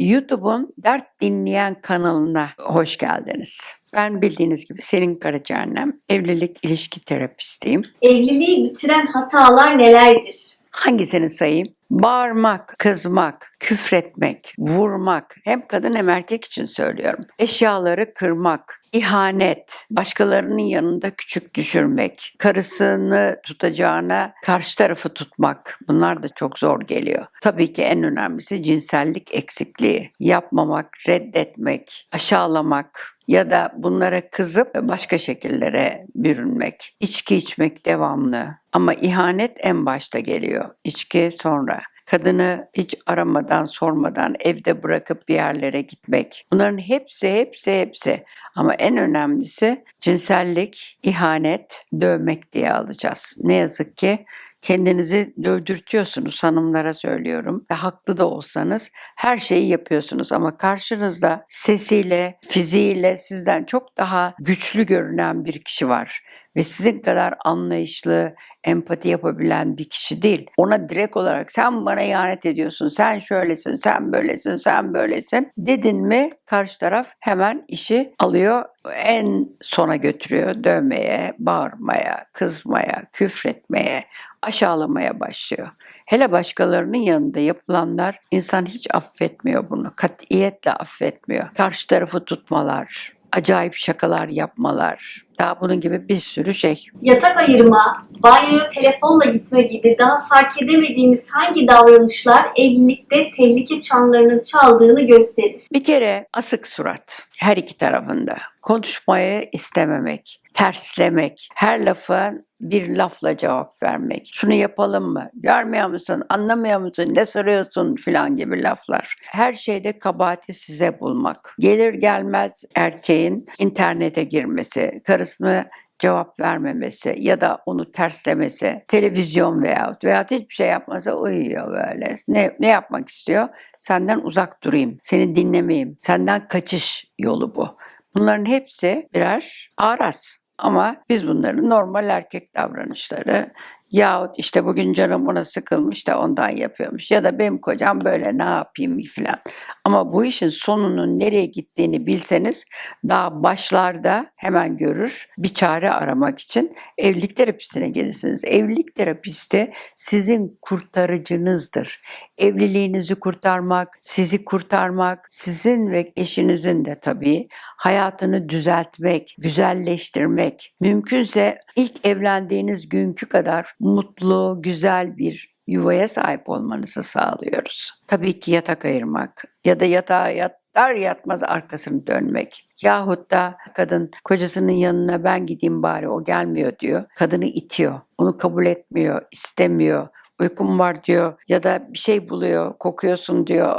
YouTube'un Dert Dinleyen kanalına hoş geldiniz. Ben bildiğiniz gibi Selin Karacaannem, evlilik ilişki terapistiyim. Evliliği bitiren hatalar nelerdir? Hangisini sayayım? Bağırmak, kızmak, küfretmek, vurmak hem kadın hem erkek için söylüyorum. Eşyaları kırmak, ihanet, başkalarının yanında küçük düşürmek, karısını tutacağına karşı tarafı tutmak bunlar da çok zor geliyor. Tabii ki en önemlisi cinsellik eksikliği. Yapmamak, reddetmek, aşağılamak, ya da bunlara kızıp başka şekillere bürünmek. İçki içmek devamlı ama ihanet en başta geliyor. İçki sonra. Kadını hiç aramadan, sormadan evde bırakıp bir yerlere gitmek. Bunların hepsi, hepsi, hepsi. Ama en önemlisi cinsellik, ihanet, dövmek diye alacağız. Ne yazık ki kendinizi dövdürtüyorsunuz hanımlara söylüyorum. Ve haklı da olsanız her şeyi yapıyorsunuz ama karşınızda sesiyle, fiziğiyle sizden çok daha güçlü görünen bir kişi var ve sizin kadar anlayışlı, empati yapabilen bir kişi değil. Ona direkt olarak sen bana ihanet ediyorsun, sen şöylesin, sen böylesin, sen böylesin dedin mi karşı taraf hemen işi alıyor en sona götürüyor. Dövmeye, bağırmaya, kızmaya, küfretmeye, aşağılamaya başlıyor. Hele başkalarının yanında yapılanlar insan hiç affetmiyor bunu. Katiyetle affetmiyor. Karşı tarafı tutmalar, acayip şakalar yapmalar. Daha bunun gibi bir sürü şey. Yatak ayırma, banyoya telefonla gitme gibi daha fark edemediğimiz hangi davranışlar evlilikte tehlike çanlarının çaldığını gösterir? Bir kere asık surat her iki tarafında. Konuşmayı istememek, terslemek, her lafın bir lafla cevap vermek. Şunu yapalım mı? Görmüyor musun? Anlamıyor musun? Ne soruyorsun? filan gibi laflar. Her şeyde kabahati size bulmak. Gelir gelmez erkeğin internete girmesi, karısını cevap vermemesi ya da onu terslemesi, televizyon veyahut veyahut hiçbir şey yapmasa uyuyor böyle. Ne, ne yapmak istiyor? Senden uzak durayım, seni dinlemeyeyim, senden kaçış yolu bu. Bunların hepsi birer araz. Ama biz bunları normal erkek davranışları yahut işte bugün canım buna sıkılmış da ondan yapıyormuş ya da benim kocam böyle ne yapayım filan. Ama bu işin sonunun nereye gittiğini bilseniz daha başlarda hemen görür bir çare aramak için evlilik terapisine gelirsiniz. Evlilik terapisti sizin kurtarıcınızdır. Evliliğinizi kurtarmak, sizi kurtarmak, sizin ve eşinizin de tabii hayatını düzeltmek, güzelleştirmek, mümkünse ilk evlendiğiniz günkü kadar mutlu, güzel bir yuvaya sahip olmanızı sağlıyoruz. Tabii ki yatak ayırmak ya da yatağa yatar yatmaz arkasını dönmek. Yahut da kadın kocasının yanına ben gideyim bari o gelmiyor diyor. Kadını itiyor. Onu kabul etmiyor, istemiyor uykum var diyor ya da bir şey buluyor, kokuyorsun diyor.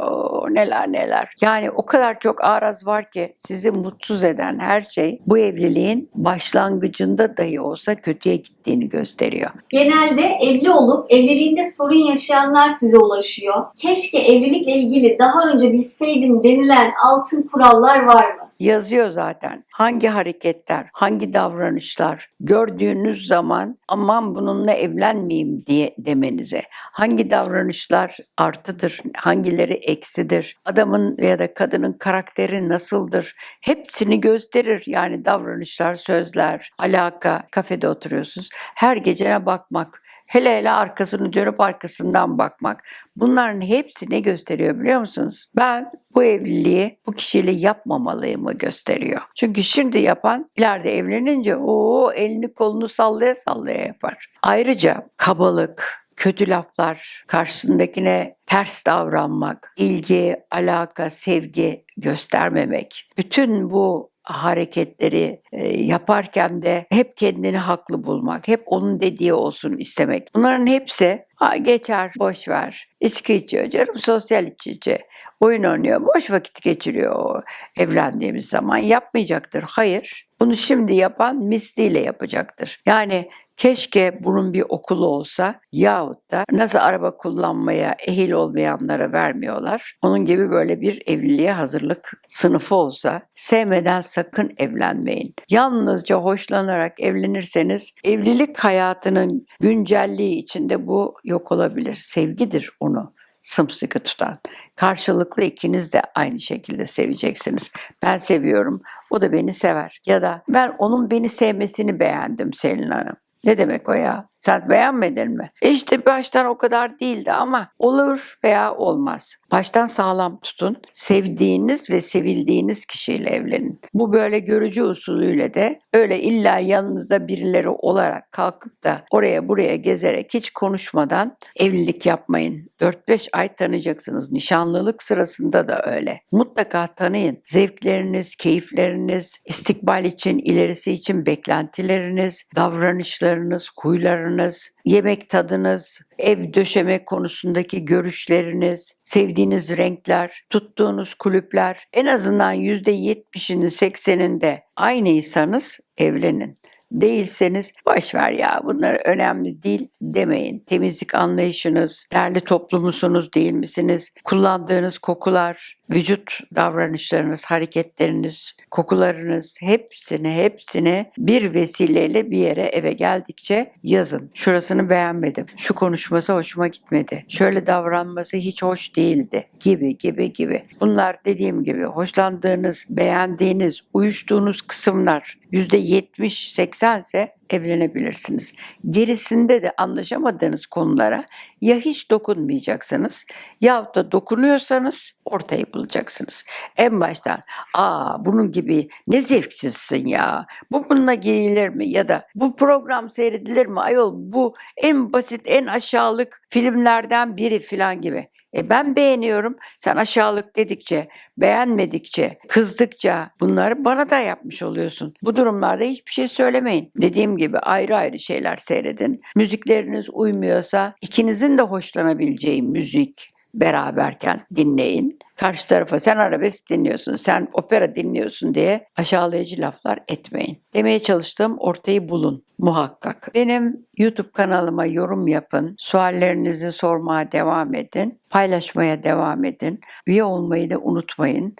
Neler neler. Yani o kadar çok araz var ki sizi mutsuz eden her şey bu evliliğin başlangıcında dahi olsa kötüye gittiğini gösteriyor. Genelde evli olup evliliğinde sorun yaşayanlar size ulaşıyor. Keşke evlilikle ilgili daha önce bilseydim denilen altın kurallar var mı? Yazıyor zaten. Hangi hareketler, hangi davranışlar gördüğünüz zaman aman bununla evlenmeyeyim diye demenize. Hangi davranışlar artıdır, hangileri eksidir, adamın ya da kadının karakteri nasıldır hepsini gösterir. Yani davranışlar, sözler, alaka, kafede oturuyorsunuz. Her gecene bakmak, Hele hele arkasını dönüp arkasından bakmak. Bunların hepsi ne gösteriyor biliyor musunuz? Ben bu evliliği bu kişiyle yapmamalıyımı gösteriyor. Çünkü şimdi yapan ileride evlenince o elini kolunu sallaya sallaya yapar. Ayrıca kabalık, kötü laflar, karşısındakine ters davranmak, ilgi, alaka, sevgi göstermemek. Bütün bu hareketleri e, yaparken de hep kendini haklı bulmak, hep onun dediği olsun istemek. Bunların hepsi ha, geçer, boş ver. İçki içiyor canım, sosyal içici. Oyun oynuyor, boş vakit geçiriyor o evlendiğimiz zaman. Yapmayacaktır. Hayır. Bunu şimdi yapan misliyle yapacaktır. Yani Keşke bunun bir okulu olsa yahut da nasıl araba kullanmaya ehil olmayanlara vermiyorlar. Onun gibi böyle bir evliliğe hazırlık sınıfı olsa sevmeden sakın evlenmeyin. Yalnızca hoşlanarak evlenirseniz evlilik hayatının güncelliği içinde bu yok olabilir. Sevgidir onu sımsıkı tutan. Karşılıklı ikiniz de aynı şekilde seveceksiniz. Ben seviyorum, o da beni sever. Ya da ben onun beni sevmesini beğendim Selin Hanım. Ne demek o ya? Sen beğenmedin mi? E İşte baştan o kadar değildi ama olur veya olmaz. Baştan sağlam tutun. Sevdiğiniz ve sevildiğiniz kişiyle evlenin. Bu böyle görücü usulüyle de öyle illa yanınızda birileri olarak kalkıp da oraya buraya gezerek hiç konuşmadan evlilik yapmayın. 4-5 ay tanıyacaksınız. Nişanlılık sırasında da öyle. Mutlaka tanıyın. Zevkleriniz, keyifleriniz, istikbal için, ilerisi için beklentileriniz, davranışlarınız, huylarınız, yemek tadınız, ev döşeme konusundaki görüşleriniz, sevdiğiniz renkler, tuttuğunuz kulüpler en azından %70'inin 80'inde aynıysanız evlenin. Değilseniz boş ver ya bunlar önemli değil demeyin. Temizlik anlayışınız, derli toplu musunuz değil misiniz? Kullandığınız kokular, vücut davranışlarınız, hareketleriniz, kokularınız hepsini hepsini bir vesileyle bir yere eve geldikçe yazın. Şurasını beğenmedim. Şu konuşması hoşuma gitmedi. Şöyle davranması hiç hoş değildi gibi gibi gibi. Bunlar dediğim gibi hoşlandığınız, beğendiğiniz, uyuştuğunuz kısımlar %70-80 ise evlenebilirsiniz. Gerisinde de anlaşamadığınız konulara ya hiç dokunmayacaksınız yahut da dokunuyorsanız ortayı bulacaksınız. En baştan aa bunun gibi ne zevksizsin ya bu bununla giyilir mi ya da bu program seyredilir mi ayol bu en basit en aşağılık filmlerden biri filan gibi. E ben beğeniyorum. Sen aşağılık dedikçe, beğenmedikçe, kızdıkça bunları bana da yapmış oluyorsun. Bu durumlarda hiçbir şey söylemeyin. Dediğim gibi ayrı ayrı şeyler seyredin. Müzikleriniz uymuyorsa ikinizin de hoşlanabileceği müzik beraberken dinleyin. Karşı tarafa sen arabesk dinliyorsun, sen opera dinliyorsun diye aşağılayıcı laflar etmeyin. Demeye çalıştığım ortayı bulun muhakkak. Benim YouTube kanalıma yorum yapın, suallerinizi sormaya devam edin, paylaşmaya devam edin. Üye olmayı da unutmayın.